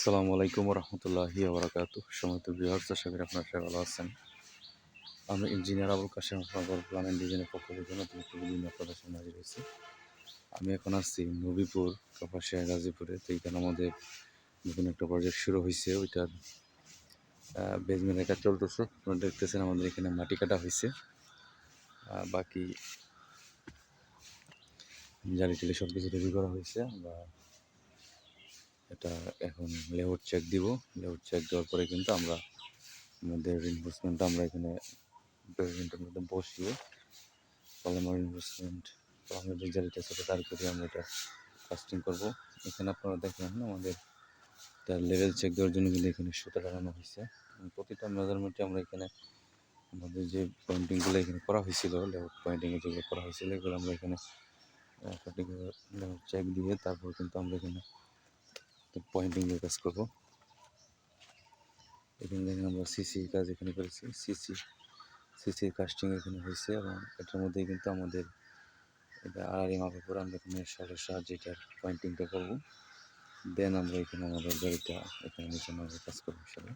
আসসালামু আলাইকুম রহমতুল্লাহি আবরাকাত সময় তো বিহার আপনার সবাই ভালো আছেন। আমি ইঞ্জিনিয়ার আবুল কাশেম আপনাদের প্ল্যান ডিজাইনের পক্ষ থেকে নতুন একটি বিভিন্ন আপনাদের সামনে হাজির হয়েছি। আমি এখন আসছি নবীপুর, কাপাসিয়া, গাজীপুরে। তো এইখানে আমাদের নতুন একটা প্রজেক্ট শুরু হয়েছে। ওইটার বেজমেন্টের কাজ চলতেছে। আপনারা দেখতেছেন আমাদের এখানে মাটি কাটা হয়েছে। বাকি জালি টালি সব কিছু রেডি করা হয়েছে। আমরা এটা এখন লেআউট চেক দিব। লেআউট চেক দেওয়ার পরে কিন্তু আমরা আমাদের ইনভেস্টমেন্টটা আমরা এখানে বেসমেন্টের মধ্যে বসিয়ে পলিমার ইনভেস্টমেন্ট আমাদের জালিটা সেটা তার করে আমরা এটা কাস্টিং করব। এখানে আপনারা দেখেন আমাদের এটা লেভেল চেক দেওয়ার জন্য কিন্তু এখানে সুতা লাগানো হয়েছে। প্রতিটা মেজারমেন্টে আমরা এখানে আমাদের যে পয়েন্টিংগুলো এখানে করা হয়েছিল লেআউট পয়েন্টিংয়ে যেগুলো করা হয়েছিল, এগুলো আমরা এখানে চেক দিয়ে তারপর কিন্তু আমরা এখানে পয়েন্টিং এর কাজ করব। এখানে দেখেন আমরা সিসি কাজ এখানে করেছি। সিসি সিসির কাস্টিং এখানে হয়েছে এবং এটার মধ্যেই কিন্তু আমাদের এটা আড়াই মাপের পর আমরা এখানে সরের সাহায্যে এটার পয়েন্টিংটা করব। দেন আমরা এখানে আমাদের গাড়িটা এখানে নিচে আমরা কাজ করব হিসাবে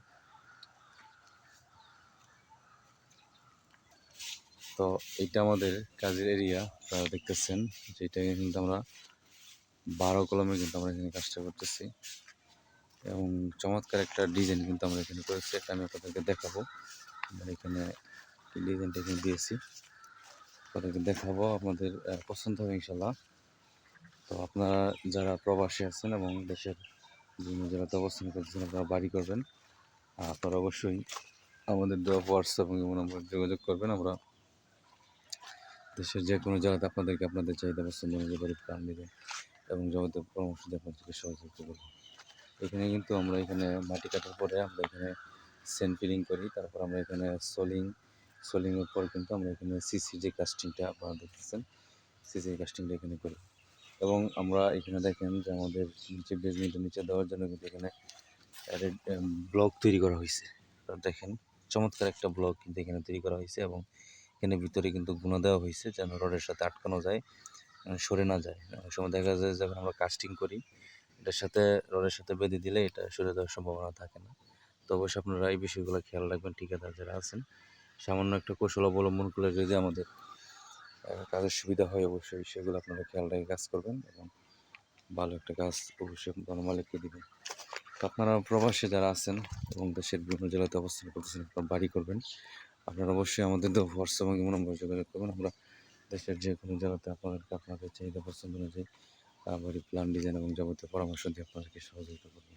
তো এটা আমাদের কাজের এরিয়া আপনারা দেখতেছেন যেটা কিন্তু আমরা বারো কলমে কিন্তু আমরা এখানে কাজটা করতেছি। এবং চমৎকার একটা ডিজাইন কিন্তু আমরা এখানে করেছি। এটা আমি আপনাদেরকে দেখাবো। আমরা এখানে ডিজাইনটা এখানে দিয়েছি। আপনাদেরকে দেখাবো আপনাদের পছন্দ হবে ইনশাল্লাহ তো আপনারা যারা প্রবাসী আছেন এবং দেশের বিভিন্ন জেলাতে অবস্থান করতেছেন, আপনারা বাড়ি করবেন। আপনারা অবশ্যই আমাদের হোয়াটসঅ্যাপ এবং নম্বরে যোগাযোগ করবেন। আমরা দেশের যে কোনো জায়গাতে আপনাদেরকে আপনাদের চাহিদা পছন্দ অনুযায়ী বাড়ি দেবেন এবং জমিতে পরামর্শ দিয়ে আপনাদেরকে সহযোগিতা করব এখানে কিন্তু আমরা এখানে মাটি কাটার পরে আমরা এখানে সেন ফিলিং করি, তারপর আমরা এখানে সোলিং সোলিংয়ের পর কিন্তু আমরা এখানে সিসি যে কাস্টিংটা আপনারা দেখতেছেন সিসি কাস্টিংটা এখানে করি। এবং আমরা এখানে দেখেন যে আমাদের নিচে বেজমেন্টের নিচে দেওয়ার জন্য কিন্তু এখানে ব্লক তৈরি করা হয়েছে দেখেন, চমৎকার একটা ব্লক কিন্তু এখানে তৈরি করা হয়েছে এবং এখানে ভিতরে কিন্তু গুণা দেওয়া হয়েছে যেন রডের সাথে আটকানো যায়। সরে না যায়। অনেক সময় দেখা যায় যখন আমরা কাস্টিং করি, এটার সাথে রডের সাথে বেঁধে দিলে এটা সরে যাওয়ার সম্ভাবনা থাকে না। তো অবশ্যই আপনারা এই বিষয়গুলো খেয়াল রাখবেন, ঠিকাদার যারা আছেন। সামান্য একটা কৌশল অবলম্বন করলে যদি আমাদের কাজের সুবিধা হয়, অবশ্যই সেগুলো আপনারা খেয়াল রেখে কাজ করবেন এবং ভালো একটা কাজ অবশ্যই মালিককে দিবেন। তো আপনারা প্রবাসে যারা আছেন এবং দেশের বিভিন্ন জেলাতে অবস্থান করতেছেন, আপনারা বাড়ি করবেন। আপনারা অবশ্যই আমাদের হোয়াটসঅ্যাপ এবং নম্বর যোগাযোগ করবেন। আমরা দেশের যে কোনো জেলাতে আপনাদেরকে আপনাদের চাহিদা পছন্দ অনুযায়ী বাড়ি প্ল্যান ডিজাইন এবং যাবতীয় পরামর্শ দিয়ে আপনাদেরকে সহযোগিতা করব।